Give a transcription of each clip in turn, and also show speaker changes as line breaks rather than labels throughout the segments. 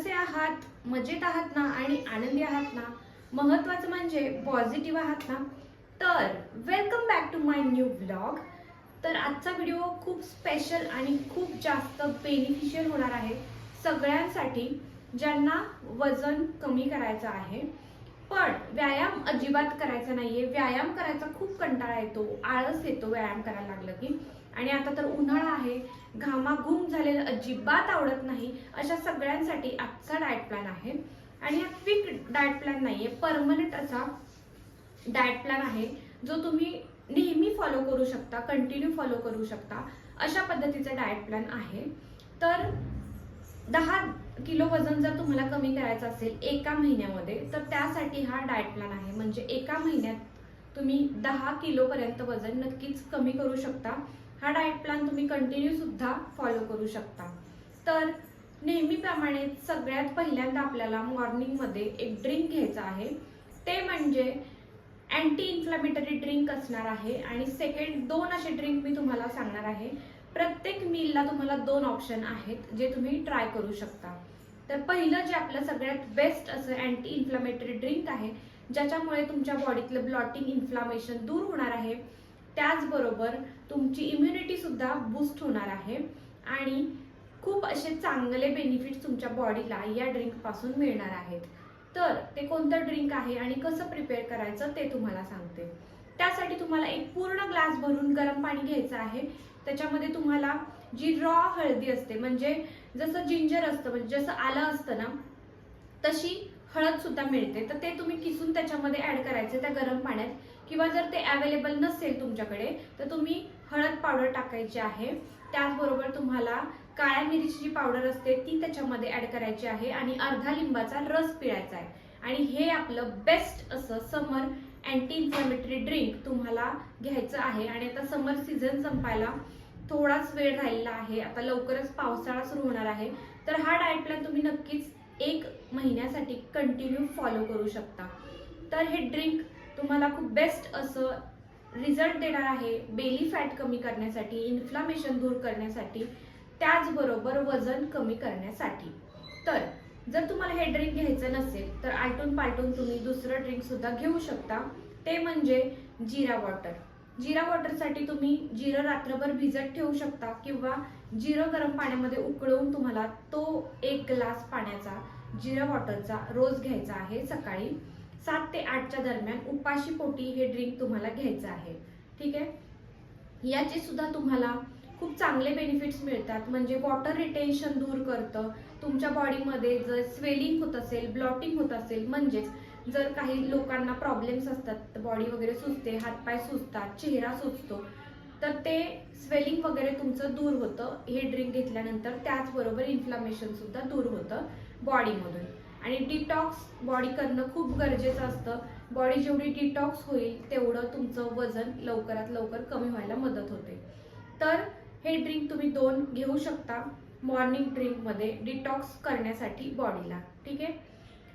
कसे आहात मजेत आहात ना आणि आनंदी आहात ना महत्वाचं म्हणजे पॉझिटिव्ह आहात ना तर welcome back to my new blog तर आजचा व्हिडिओ खूप स्पेशल आणि खूप जास्त बेनिफिशियल होणार आहे सगळ्यांसाठी ज्यांना वजन कमी करायचं आहे. पण व्यायाम अजिबात करायचा नाहीये. व्यायाम करायचा खूप कंटाळा येतो आळस येतो व्यायाम करायला लागलं की. आणि आता तर उन्हाळा आहे. घामाघूम झालेलं अजिबात आवडत नाही. अशा सगळ्यांसाठी आजचा डाएट प्लॅन आहे. आणि हा क्विक डाएट प्लॅन नाही आहे परमनंट असा डाएट प्लॅन आहे जो तुम्ही नेहमी फॉलो करू शकता कंटिन्यू फॉलो करू शकता. अशा पद्धतीचा डाएट प्लॅन आहे. तर दहा किलो वजन जर तुम्हाला कमी करायचं असेल एका महिन्यामध्ये तर त्यासाठी हा डाएट प्लॅन आहे. म्हणजे एका महिन्यात तुम्ही दहा किलोपर्यंत वजन नक्कीच कमी करू शकता. हा डाएट प्लॅन तुम्ही कंटिन्यू सुद्धा फॉलो करू शकता. तर नेहमीप्रमाणे सगळ्यात पहिल्यांदा आपल्याला मॉर्निंगमध्ये एक ड्रिंक घ्यायचा आहे. ते म्हणजे अँटी इन्फ्लॅमेटरी ड्रिंक असणार आहे आणि सेकंड दोन असे ड्रिंक मी तुम्हाला सांगणार आहे. प्रत्येक मीलला तुम्हाला दोन ऑप्शन आहेत जे तुम्ही ट्राय करू शकता. तर पहिलं जे आपलं सगळ्यात बेस्ट असं अँटी इन्फ्लॅमेटरी ड्रिंक आहे ज्याच्यामुळे तुमच्या बॉडीतलं ब्लॉटिंग इन्फ्लामेशन दूर होणार आहे. त्याचबरोबर तुमची इम्युनिटी सुद्धा बूस्ट होणार आहे. आणि खूप असे चांगले बेनिफिट्स तुमच्या बॉडीला या ड्रिंकपासून मिळणार आहेत. तर ते कोणतं ड्रिंक आहे आणि कसं प्रिपेअर करायचं ते तुम्हाला सांगते. त्यासाठी तुम्हाला एक पूर्ण ग्लास भरून गरम पाणी घ्यायचं आहे. त्याच्यामध्ये तुम्हाला जी रॉ हळदी असते म्हणजे जसं जिंजर असतं म्हणजे जसं आलं असतं ना तशी हळद सुद्धा मिळते. तर ते तुम्ही किसून त्याच्यामध्ये ऍड करायचे त्या गरम पाण्यात. किंवा जर ते अवेलेबल नसेल तुमच्याकडे तर तुम्ही हळद पावडर टाकायची आहे. त्याचबरोबर तुम्हाला काळ्या मिरीची जी पावडर असते ती त्याच्यामध्ये ऍड करायची आहे आणि अर्धा लिंबाचा रस पिळायचा आहे. आणि हे आपलं बेस्ट असं समर अँटी इन्फ्लॅमेटरी ड्रिंक तुम्हाला घ्यायचं आहे. आणि आता समर सीझन संपायला थोडाच वेळ राहिलेला आहे. आता लवकरच पावसाळा सुरू होणार आहे. तर हा डाएट प्लॅन तुम्ही नक्कीच एक महिन्यासाठी कंटिन्यू फॉलो करू शकता. तर हे ड्रिंक तुम्हाला खूप बेस्ट असं रिझल्ट देणार आहे बेली फॅट कमी करण्यासाठी इन्फ्लामेशन दूर करण्यासाठी त्याचबरोबर वजन कमी करण्यासाठी. तर जर तुम्हाला हे ड्रिंक घ्यायचं नसेल तर आलटून पालटून तुम्ही दुसरं ड्रिंक सुद्धा घेऊ शकता. ते म्हणजे जिरा वॉटर जिरा वॉटरसाठी तुम्ही जिरं रात्रभर भिजत ठेवू शकता किंवा जिरं गरम पाण्यामध्ये उकळवून तुम्हाला तो एक ग्लास पाण्याचा जिरा वॉटरचा रोज घ्यायचा आहे सकाळी. सात ते आठच्या दरम्यान उपाशी पोटी हे ड्रिंक तुम्हाला घ्यायचं आहे. ठीक आहे? याचे सुद्धा तुम्हाला खूप चांगले बेनिफिट्स मिळतात. म्हणजे वॉटर रिटेन्शन दूर करतं. तुमच्या बॉडीमध्ये जर स्वेलिंग होत असेल ब्लॉटिंग होत असेल म्हणजेच जर काही लोकांना प्रॉब्लेम्स असतात बॉडी वगैरे सुचते हातपाय सुचतात चेहरा सुचतो तर ते स्वेलिंग वगैरे तुमचं दूर होतं. हे ड्रिंक घेतल्यानंतर त्याचबरोबर इन्फ्लामेशन सुद्धा दूर होतं बॉडीमधून आणि डिटॉक्स बॉडी करणं खूप गरजेचं असतं. बॉडी जेवढी डिटॉक्स होईल तेवढं तुमचं वजन लवकरात लवकर कमी व्हायला मदत होते. तर हे ड्रिंक तुम्ही दोन घेऊ शकता मॉर्निंग ड्रिंकमध्ये डिटॉक्स करण्यासाठी बॉडीला ठीक आहे?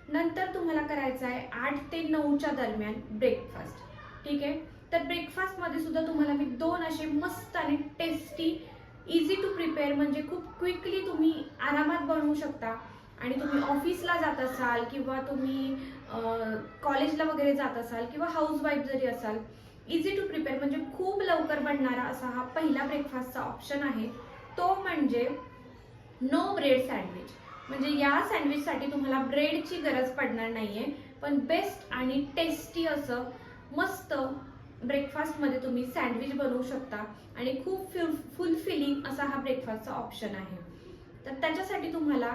नंतर तुम्हाला करायचं आहे आठ ते नऊच्या दरम्यान ब्रेकफास्ट ठीक आहे? तर ब्रेकफास्टमध्ये सुद्धा तुम्हाला मी दोन असे मस्त आणि टेस्टी इझी टू प्रिपेअर म्हणजे खूप क्विकली तुम्ही आरामात बनवू शकता. आणि तुम्ही ऑफिसला जात असाल किंवा तुम्ही कॉलेजला वगैरे जात असाल किंवा हाऊस वाईफ जरी असाल इझी टू प्रिपेअर म्हणजे खूप लवकर बनणारा असा हा पहिला ब्रेकफास्टचा ऑप्शन आहे. तो म्हणजे नो ब्रेड सँडविच म्हणजे या सँडविचसाठी तुम्हाला ब्रेडची गरज पडणार नाहीये पण बेस्ट आणि टेस्टी असं मस्त ब्रेकफास्टमध्ये तुम्ही सँडविच बनवू शकता आणि खूप फुलफिलिंग असा हा ब्रेकफास्टचा ऑप्शन आहे. तर त्याच्यासाठी तुम्हाला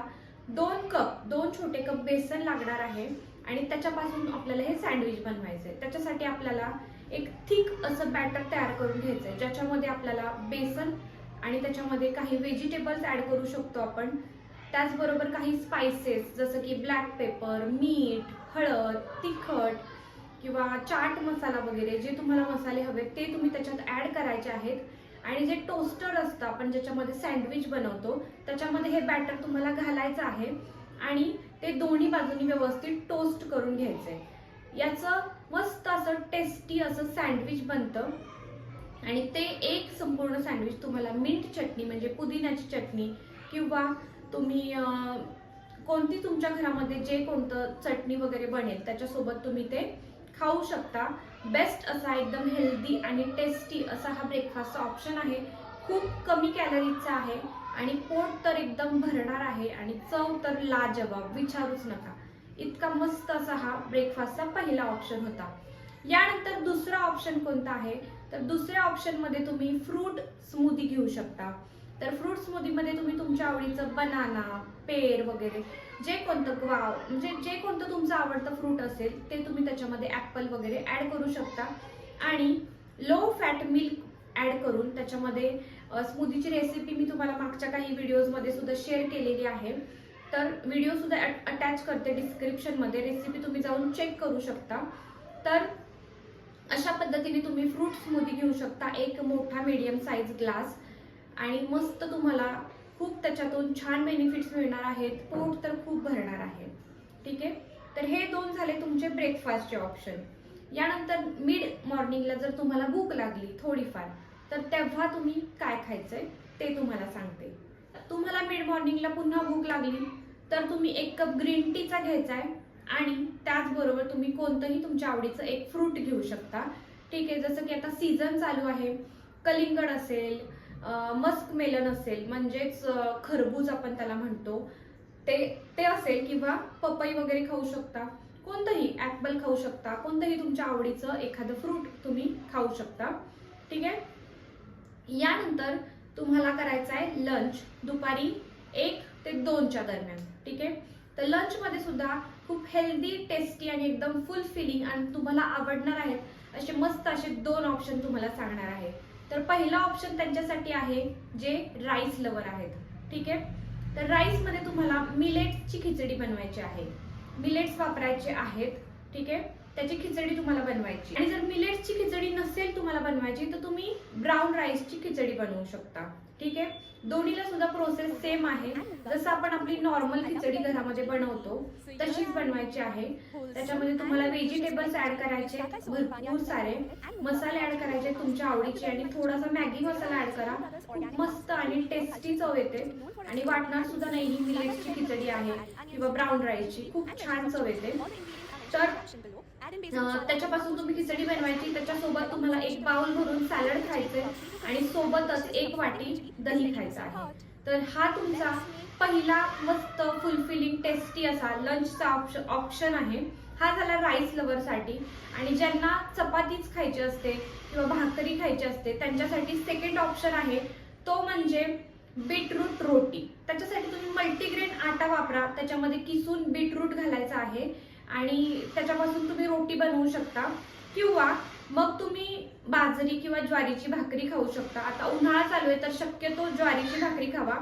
दोन कप दोन छोटे कप बेसन लागणार आहे आणि त्याच्यापासून आपल्याला हे सँडविच बनवायचं आहे त्याच्यासाठी आपल्याला एक थिक असं बॅटर तयार करून घ्यायचं आहे ज्याच्यामध्ये आपल्याला बेसन आणि त्याच्यामध्ये काही व्हेजिटेबल्स ॲड करू शकतो आपण. त्याचबरोबर काही स्पायसेस जसं की ब्लॅक पेपर मीठ हळद तिखट किंवा चाट मसाला वगैरे जे तुम्हाला मसाले हवे ते तुम्ही त्याच्यात ॲड करायचे आहेत. आणि जे टोस्टर असतं आपण ज्याच्यामध्ये सँडविच बनवतो त्याच्यामध्ये हे बॅटर तुम्हाला घालायचं आहे आणि ते दोन्ही बाजूनी व्यवस्थित टोस्ट करून घ्यायचंय. याचं मस्त असं टेस्टी असं सँडविच बनतं. आणि ते एक संपूर्ण सँडविच तुम्हाला मिंट चटणी म्हणजे पुदिन्याची चटणी किंवा तुम्ही कोणती तुमच्या घरामध्ये जे कोणतं चटणी वगैरे बनेल त्याच्यासोबत तुम्ही ते खाऊ शकता. बेस्ट असा एकदम हेल्दी आणि टेस्टी असा हा ब्रेकफास्टचा ऑप्शन आहे. खूप कमी कॅलरीजचा आहे आणि पोट तर एकदम भरणार आहे आणि चव तर लाजवाब विचारूच नका. इतका मस्त असा हा ब्रेकफास्टचा पहिला ऑप्शन होता. यानंतर दुसरा ऑप्शन कोणता आहे? तर दुसऱ्या ऑप्शनमध्ये तुम्ही फ्रूट स्मूदी घेऊ शकता. तर फ्रूट स्मूदीमध्ये तुम्ही तुमच्या आवडीचं बनाना पेर वगैरे जे कोणतं ग्वाव म्हणजे जे कोणतं तुमचं आवडतं फ्रूट असेल ते तुम्ही त्याच्यामध्ये ॲपल वगैरे ॲड करू शकता. आणि लो फॅट मिल्क ॲड करून त्याच्यामध्ये स्मूदीची रेसिपी मी तुम्हाला मागच्या काही व्हिडिओजमध्ये सुद्धा शेअर केलेली आहे. तर व्हिडिओसुद्धा अटॅच करते डिस्क्रिप्शनमध्ये रेसिपी तुम्ही जाऊन चेक करू शकता. तर अशा पद्धतीने तुम्ही फ्रूट स्मूदी घेऊ शकता. एक मोठा मीडियम साईज ग्लास आणि मस्त तुम्हाला खूप त्याच्यातून छान बेनिफिट्स मिळणार आहेत. पोट तर खूप भरणार आहे. ठीक आहे? तर हे दोन झाले तुमचे ब्रेकफास्टचे ऑप्शन यानंतर मिड मॉर्निंगला जर तुम्हाला भूक लागली थोडीफार तर तेव्हा तुम्ही काय खायचंय ते तुम्हाला सांगते. तुम्हाला मिड मॉर्निंगला पुन्हा भूक लागली तर तुम्ही एक कप ग्रीन टीचा घ्यायचा आहे आणि त्याचबरोबर तुम्ही कोणतंही तुमच्या आवडीचं एक फ्रूट घेऊ शकता. ठीक आहे? जसं की आता सीझन चालू आहे. कलिंगड असेल मस्क मेलन असेल म्हणजेच खरबूज आपण त्याला म्हणतो. ते ते असेल किंवा पपई वगैरे खाऊ शकता. कोणतंही ऍपल खाऊ शकता. कोणतंही तुमच्या आवडीचं एखादं फ्रूट तुम्ही खाऊ शकता. ठीक आहे? यानंतर तुम्हाला करायचं आहे लंच दुपारी एक ते दोनच्या दरम्यान. ठीक आहे? तर लंचमध्ये सुद्धा खूप हेल्दी टेस्टी आणि एकदम फुल फिलिंग आणि तुम्हाला आवडणार आहेत असे मस्त असे दोन ऑप्शन तुम्हाला सांगणार आहे. तर पहिला ऑप्शन त्यांच्यासाठी आहे जे राईस लवर आहेत. ठीक आहे? तर राईसमध्ये तुम्हाला मिलेट्सची खिचडी बनवायची आहे. मिलेट्स वापरायचे आहेत. ठीक आहे? त्याची खिचडी तुम्हाला बनवायची. आणि जर मिलेट्सची खिचडी नसेल तुम्हाला बनवायची तर तुम्ही ब्राऊन राईसची खिचडी बनवू शकता. ठीक आहे? दोन्हीला सुद्धा प्रोसेस सेम आहे. जसं आपण आपली नॉर्मल खिचडी घरामध्ये बनवतो तशीच बनवायची आहे. त्याच्यामध्ये तुम्हाला व्हेजिटेबल्स ऍड करायचे भरपूर सारे मसाले ऍड करायचे तुमच्या आवडीचे. आणि थोडासा मॅगी मसाला ऍड करा. खूप मस्त आणि टेस्टी चव येते. आणि वाटणार सुद्धा नाही ही मिलेट्सची खिचडी आहे किंवा ब्राऊन राईसची खूप छान चव येते. तर त्याच्यापासून तुम्ही खिचडी बनवायची त्याच्यासोबत तुम्हाला एक बाउल भरून सॅलड खायचे आणि सोबतच एक वाटी दही खायचं आहे. तर हा तुमचा पहिला मस्त फुलफिलिंग टेस्टी असा लंचचा ऑप्शन आहे. हा झाला राईस लवर साठी. आणि ज्यांना चपातीच खायची असते किंवा भाकरी खायची असते त्यांच्यासाठी सेकंड ऑप्शन आहे. तो म्हणजे बीटरूट रोटी त्याच्यासाठी तुम्ही मल्टीग्रेन आटा वापरा. त्याच्यामध्ये किसून बीटरूट घालायचा आहे. आणि त्याच्यापासून तुम्ही रोटी बनवू शकता. किंवा मग तुम्ही बाजरी किंवा ज्वारीची भाकरी खाऊ शकता. आता उन्हाळा चालू आहे तर शक्यतो ज्वारीची भाकरी खावा.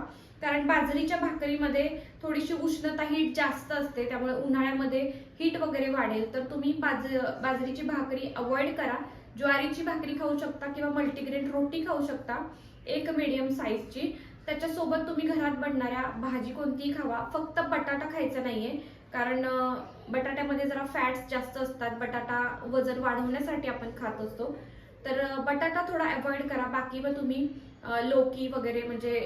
कारण बाजरीच्या भाकरीमध्ये थोडीशी उष्णता हीट जास्त असते त्यामुळे उन्हाळ्यामध्ये हीट वगैरे वाढेल. तर तुम्ही बाज बाजरीची भाकरी अवॉइड करा. ज्वारीची भाकरी खाऊ शकता किंवा मल्टीग्रेन रोटी खाऊ शकता एक मिडियम साईजची त्याच्यासोबत तुम्ही घरात बनणाऱ्या भाजी कोणतीही खावा. फक्त बटाटा खायचा नाहीये. कारण बटाट्यामध्ये जरा फॅट्स जास्त असतात. बटाटा वजन वाढवण्यासाठी आपण खात असतो. तर बटाटा थोडा अवॉइड करा. बाकी मग तुम्ही लोकी वगैरे म्हणजे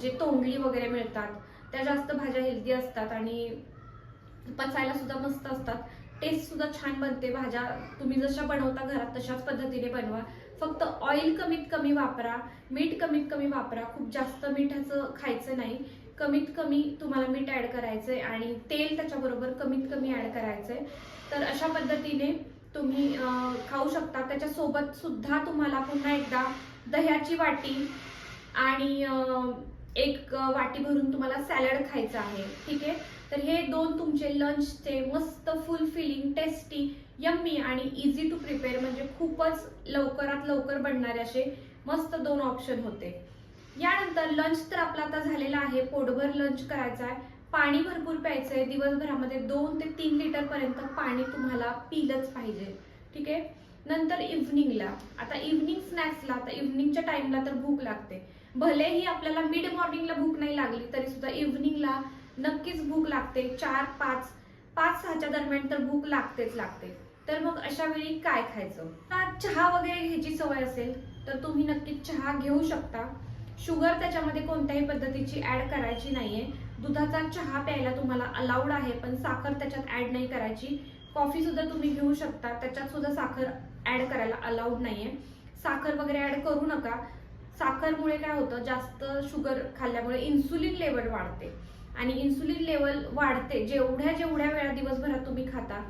जे तोंडली वगैरे मिळतात त्या जास्त भाज्या हेल्दी असतात आणि पचायला सुद्धा मस्त असतात. टेस्ट सुद्धा छान बनते. भाज्या तुम्ही जशा बनवता घरात तशाच पद्धतीने बनवा. फक्त ऑइल कमीत कमी वापरा. मीठ कमीत कमी वापरा. खूप जास्त मिठाचं खायचं नाही. कमीत कमी तुम्हाला मीठ ऍड करायचंय आणि तेल त्याच्याबरोबर कमीत कमी ऍड करायचंय. तर अशा पद्धतीने तुम्ही खाऊ शकता. त्याच्यासोबत सुद्धा तुम्हाला पुन्हा एकदा दह्याची वाटी आणि एक वाटी भरून तुम्हाला सॅलड खायचं आहे. ठीक आहे? तर हे दोन तुमचे लंचचे मस्त फुल फिलिंग टेस्टी यम्मी आणि इझी टू प्रिपेअर म्हणजे खूपच लवकरात लवकर बनणारे असे मस्त दोन ऑप्शन होते. यानंतर लंच तर आपला आता झालेला आहे. पोटभर लंच करायचा आहे. पाणी भरपूर प्यायचं आहे दिवसभरामध्ये दोन ते तीन लिटर पर्यंत पाणी तुम्हाला पिलंच पाहिजे. ठीक आहे? नंतर इव्हनिंगला आता इव्हनिंग स्नॅक्सला आता इव्हनिंगच्या टाइमला तर भूक लागते. भलेही आपल्याला मिड मॉर्निंगला भूक नाही लागली तरी सुद्धा इव्हनिंगला नक्कीच भूक लागते. चार पाच पाच सहाच्या दरम्यान तर भूक लागतेच लागते. तर मग अशा वेळी काय खायचं? चहा वगैरे घ्यायची सवय असेल तर तुम्ही नक्कीच चहा घेऊ शकता. शुगर त्याच्यामध्ये कोणत्याही पद्धतीची ऍड करायची नाहीये. दुधाचा चहा प्यायला तुम्हाला अलाउड आहे पण साखर त्याच्यात ऍड नाही करायची. कॉफी सुद्धा तुम्ही घेऊ शकता त्याच्यात सुद्धा साखर ऍड करायला अलाउड नाहीये. साखर वगैरे ऍड करू नका. साखरमुळे काय होतं जास्त शुगर खाल्ल्यामुळे इन्सुलिन लेवल वाढते. आणि इन्सुलिन लेवल वाढते जेवढ्या जेवढ्या वेळा दिवसभरात तुम्ही खाता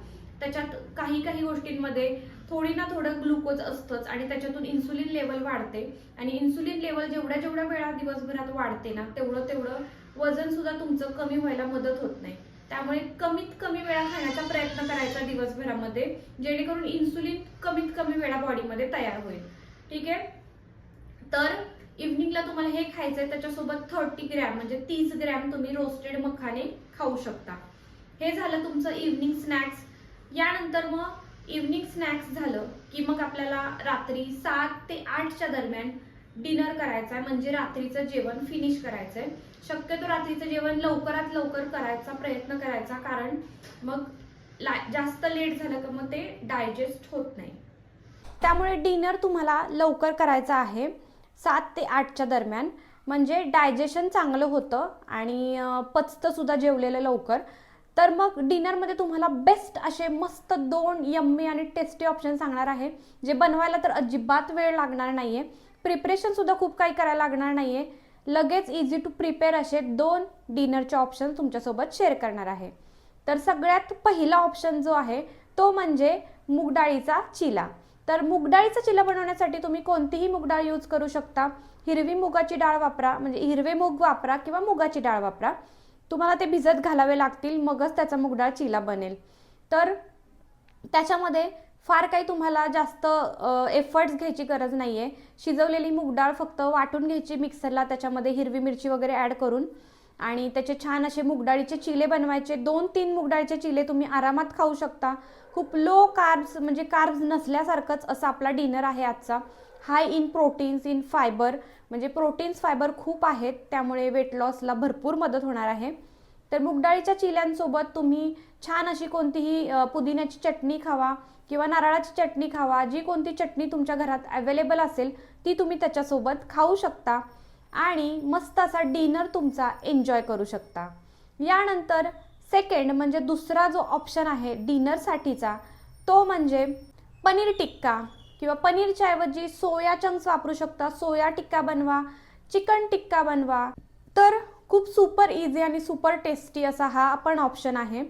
त्याच्यात काही काही गोष्टींमध्ये थोडी ना थोडं ग्लुकोज असतंच आणि त्याच्यातून इन्सुलिन लेवल वाढते. आणि इन्सुलिन लेवल जेवढ्या जेवढ्या वेळा दिवसभरात वाढते ना तेवढं तेवढं वजन सुद्धा तुमचं कमी व्हायला मदत होत नाही. त्यामुळे कमीत कमी वेळा खाण्याचा प्रयत्न करायचा दिवसभरामध्ये जेणेकरून इन्सुलिन कमीत कमी वेळा बॉडीमध्ये तयार होईल. ठीक आहे? तर इव्हनिंगला तुम्हाला हे खायचंय त्याच्यासोबत थर्टी ग्रॅम म्हणजे तीस ग्रॅम तुम्ही रोस्टेड मखाने खाऊ शकता. हे झालं तुमचं इव्हनिंग स्नॅक्स यानंतर मग इव्हनिंग स्नॅक्स झालं की मग आपल्याला रात्री सात ते आठच्या दरम्यान डिनर करायचं आहे म्हणजे रात्रीचं जेवण फिनिश करायचंय. शक्यतो रात्रीचं जेवण लवकरात लवकर करायचा प्रयत्न करायचा. कारण मग ला- जास्त लेट झालं का मग ते डायजेस्ट होत नाही. त्यामुळे डिनर तुम्हाला लवकर करायचं आहे. सात ते आठच्या दरम्यान. म्हणजे डायजेशन चांगलं होतं आणि पचतंसुद्धा सुद्धा जेवलेलं लवकर. तर मग डिनरमध्ये तुम्हाला बेस्ट असे मस्त दोन यम्मी आणि टेस्टी ऑप्शन सांगणार आहे. जे बनवायला तर अजिबात वेळ लागणार नाही आहे प्रिपरेशनसुद्धा खूप काही करायला लागणार नाही आहे लगेच इझी टू प्रिपेअर असे दोन डिनरचे ऑप्शन तुमच्यासोबत शेअर करणार आहे. तर सगळ्यात पहिला ऑप्शन जो आहे तो म्हणजे मुगडाळीचा चिला. तर मुगडाळीचा चिला बनवण्यासाठी तुम्ही कोणतीही मुगडाळ यूज करू शकता. हिरवी मुगाची डाळ वापरा म्हणजे हिरवे मूग वापरा किंवा मुगाची डाळ वापरा. तुम्हाला ते भिजत घालावे लागतील मगच त्याचा मुगडाळ चिला बनेल. तर त्याच्यामध्ये फार काही तुम्हाला जास्त एफर्ट्स घ्यायची गरज नाही आहे शिजवलेली मूगडाळ फक्त वाटून घ्यायची मिक्सरला त्याच्यामध्ये हिरवी मिरची वगैरे ॲड करून. आणि त्याचे छान असे मुगडाळीचे चिले बनवायचे. दोन तीन मुगडाळीचे चिले तुम्ही आरामात खाऊ शकता. खूप लो कार्ब्स म्हणजे कार्ब्स नसल्यासारखंच असा आपला डिनर आहे आजचा. High in proteins in fibre म्हणजे प्रोटीन्स फायबर खूप आहेत त्यामुळे वेट लॉसला भरपूर मदत होणार आहे. तर मुगडाळीच्या चिल्यांसोबत तुम्ही छान अशी कोणतीही पुदिन्याची चटणी खावा किंवा नारळाची चटणी खावा जी कोणती चटणी तुमच्या घरात अवेलेबल असेल ती तुम्ही त्याच्यासोबत खाऊ शकता आणि मस्त असा डिनर तुमचा एन्जॉय करू शकता. यानंतर सेकंड म्हणजे दुसरा जो ऑप्शन आहे डिनरसाठीचा तो म्हणजे पनीर टिक्का. किंवा पनीरच्या ऐवजी सोया चंक्स वापरू शकता. सोया टिक्का बनवा चिकन टिक्का बनवा. तर खूप सुपर इझी आणि सुपर टेस्टी असा हा आपण ऑप्शन आहे.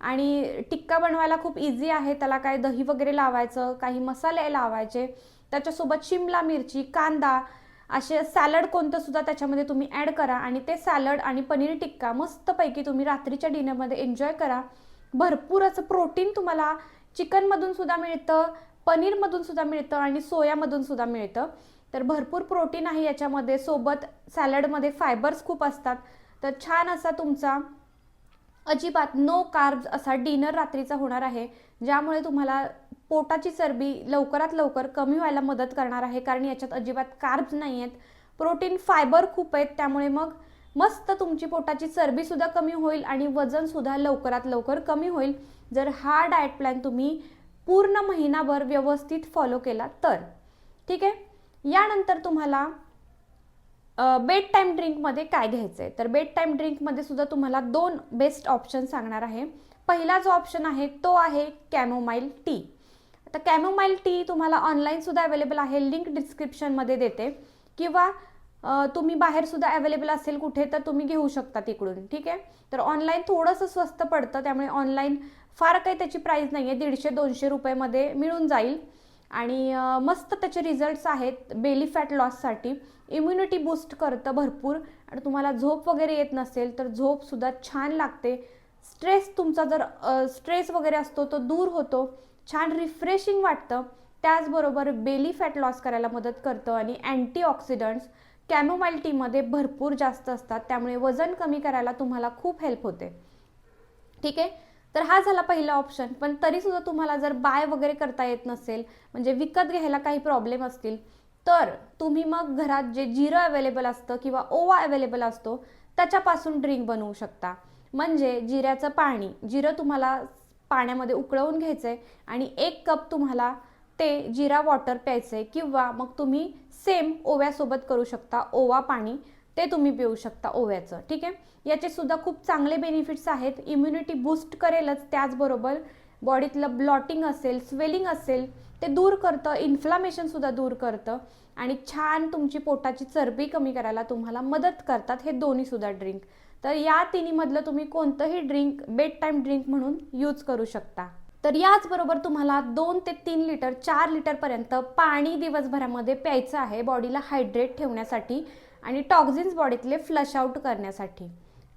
आणि टिक्का बनवायला खूप इझी आहे. त्याला काय दही वगैरे लावायचं काही मसाले लावायचे. त्याच्यासोबत शिमला मिरची कांदा असे सॅलड कोणतं सुद्धा त्याच्यामध्ये तुम्ही ॲड करा. आणि ते सॅलड आणि पनीर टिक्का मस्तपैकी तुम्ही रात्रीच्या डिनरमध्ये एन्जॉय करा. भरपूर असं प्रोटीन तुम्हाला चिकनमधून सुद्धा मिळतं. पनीरमधून सुद्धा मिळतं आणि सोयामधून सुद्धा मिळतं. तर भरपूर प्रोटीन आहे याच्यामध्ये. सोबत सॅलडमध्ये फायबर्स खूप असतात. तर छान असा तुमचा अजिबात नो कार्ब्स असा डिनर रात्रीचा होणार आहे. ज्यामुळे तुम्हाला पोटाची चरबी लवकरात लवकर कमी व्हायला मदत करणार आहे. कारण याच्यात अजिबात कार्ब्स नाही आहेत. प्रोटीन फायबर खूप आहेत. त्यामुळे मग मस्त तुमची पोटाची चरबीसुद्धा कमी होईल आणि वजनसुद्धा लवकरात लवकर कमी होईल. जर हा डाएट प्लॅन तुम्ही पूर्ण महिनाभर व्यवस्थित फॉलो केला तर. ठीक आहे? यानंतर तुम्हाला बेड टाईम ड्रिंकमध्ये काय घ्यायचं आहे तर बेड टाईम ड्रिंकमध्ये सुद्धा तुम्हाला दोन बेस्ट ऑप्शन सांगणार आहे. पहिला जो ऑप्शन आहे तो आहे कॅमोमाईल टी आता कॅमोमाईल टी तुम्हाला ऑनलाईन सुद्धा अवेलेबल आहे लिंक डिस्क्रिप्शनमध्ये देते. किंवा तुम्ही बाहेरसुद्धा अवेलेबल असेल कुठे तर तुम्ही घेऊ शकता तिकडून. ठीक आहे? तर ऑनलाईन थोडंसं स्वस्त पडतं त्यामुळे ऑनलाईन फार काही त्याची प्राईस नाही आहे दीडशे दोनशे रुपयेमध्ये मिळून जाईल. आणि मस्त त्याचे रिझल्ट्स आहेत बेली फॅट लॉससाठी इम्युनिटी बूस्ट करतं भरपूर. आणि तुम्हाला झोप वगैरे येत नसेल तर झोपसुद्धा छान लागते. स्ट्रेस तुमचा जर स्ट्रेस वगैरे असतो तो दूर होतो. छान रिफ्रेशिंग वाटतं. त्याचबरोबर बेली फॅट लॉस करायला मदत करतं. आणि अँटीऑक्सिडंट्स कॅमोमाईल टीमध्ये भरपूर जास्त असतात. त्यामुळे वजन कमी करायला तुम्हाला खूप हेल्प होते. ठीक आहे? तर हा झाला पहिला ऑप्शन पण तरीसुद्धा तुम्हाला जर बाय वगैरे करता येत नसेल म्हणजे विकत घ्यायला काही प्रॉब्लेम असतील तर तुम्ही मग घरात जे जिरं अवेलेबल असतं किंवा ओवा अवेलेबल असतो त्याच्यापासून ड्रिंक बनवू शकता. म्हणजे जिऱ्याचं पाणी. जिरं तुम्हाला पाण्यामध्ये उकळवून घ्यायचं आहे आणि एक कप तुम्हाला ते जिरा वॉटर प्यायचं आहे किंवा मग तुम्ही सेम ओव्यासोबत करू शकता ओवा पाणी. ते तुम्ही पिऊ शकता ओव्याचं ठीक आहे? याचे सुद्धा खूप चांगले बेनिफिट्स आहेत. इम्युनिटी बूस्ट करेलच त्याचबरोबर बॉडीतलं ब्लॉटिंग असेल स्वेलिंग असेल ते दूर करतं इन्फ्लामेशनसुद्धा दूर करतं आणि छान तुमची पोटाची चरबी कमी करायला तुम्हाला मदत करतात. हे दोन्हीसुद्धा ड्रिंक तर या तिन्हीमधलं तुम्ही कोणतंही ड्रिंक बेड टाईम ड्रिंक म्हणून यूज करू शकता. तर याचबरोबर तुम्हाला दोन ते तीन लिटर चार लिटरपर्यंत पाणी दिवसभरामध्ये प्यायचं आहे. बॉडीला हायड्रेट ठेवण्यासाठी आणि टॉक्झिन्स बॉडीतले फ्लश आउट करण्यासाठी.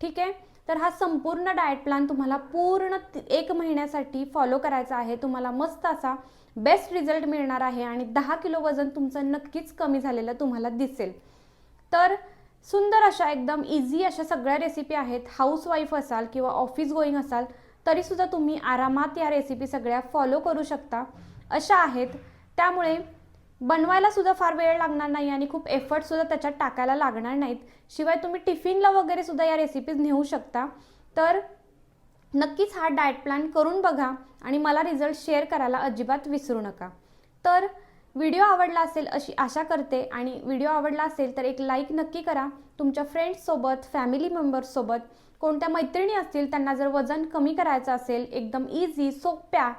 ठीक आहे? तर हा संपूर्ण डाएट प्लॅन तुम्हाला पूर्ण एक महिन्यासाठी फॉलो करायचा आहे. तुम्हाला मस्त असा बेस्ट रिझल्ट मिळणार आहे आणि दहा किलो वजन तुमचं नक्कीच कमी झालेलं तुम्हाला दिसेल. तर सुंदर अशा एकदम इझी अशा सगळ्या रेसिपी आहेत. हाऊसवाईफ असाल किंवा ऑफिस गोईंग असाल तरीसुद्धा तुम्ही आरामात या रेसिपी सगळ्या फॉलो करू शकता. अशा आहेत. त्यामुळे बनवायला सुद्धा फार वेळ लागणार नाही आणि खूप एफर्ट सुद्धा त्याच्यात टाकायला लागणार नाहीत. शिवाय तुम्ही टिफिनला वगैरे सुद्धा या रेसिपीज नेऊ शकता. तर नक्कीच हा डाएट प्लॅन करून बघा आणि मला रिझल्ट शेअर करायला अजिबात विसरू नका. तर व्हिडिओ आवडला असेल अशी आशा करते आणि व्हिडिओ आवडला असेल तर एक लाईक नक्की करा. तुमच्या फ्रेंड्ससोबत फॅमिली मेंबर्ससोबत कोणत्या मैत्रिणी असतील त्यांना जर वजन कमी करायचं असेल एकदम इझी सोप्या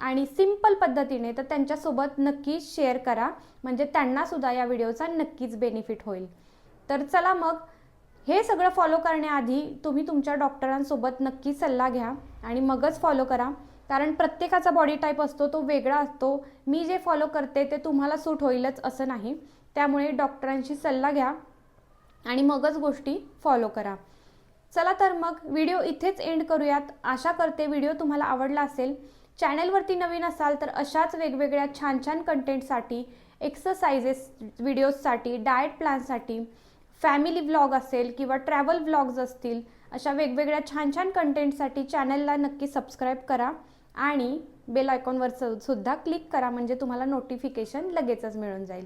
आणि सिंपल पद्धतीने तर त्यांच्यासोबत नक्की शेअर करा. म्हणजे त्यांनासुद्धा या व्हिडिओचा नक्कीच बेनिफिट होईल. तर चला मग हे सगळं फॉलो करण्याआधी तुम्ही तुमच्या डॉक्टरांसोबत नक्की सल्ला घ्या आणि मगच फॉलो करा. कारण प्रत्येकाचा बॉडी टाईप असतो तो वेगळा असतो. मी जे फॉलो करते ते तुम्हाला सूट होईलच असं नाही. त्यामुळे डॉक्टरांशी सल्ला घ्या आणि मगच गोष्टी फॉलो करा. चला तर मग व्हिडिओ इथेच एंड करूयात. आशा करते व्हिडिओ तुम्हाला आवडला असेल. चॅनलवरती नवीन असाल तर अशाच वेगवेगळ्या छान छान कंटेंटसाठी एक्सरसाइजेस व्हिडिओजसाठी डाएट प्लॅनसाठी फॅमिली व्लॉग असेल किंवा ट्रॅव्हल व्लॉग्स असतील अशा वेगवेगळ्या छान छान कंटेंटसाठी चॅनलला नक्की सबस्क्राईब करा आणि बेल आयकॉनवर सुद्धा क्लिक करा म्हणजे तुम्हाला नोटिफिकेशन लगेचच मिळून जाईल.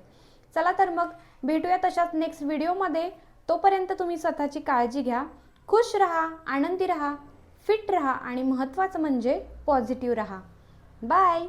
चला तर मग भेटूया तशाच नेक्स्ट व्हिडिओमध्ये तोपर्यंत तुम्ही स्वतःची काळजी घ्या. खुश रहा आनंदी रहा. फिट रहा आणि महत्त्वाचं म्हणजे पॉझिटिव्ह रहा. बाय!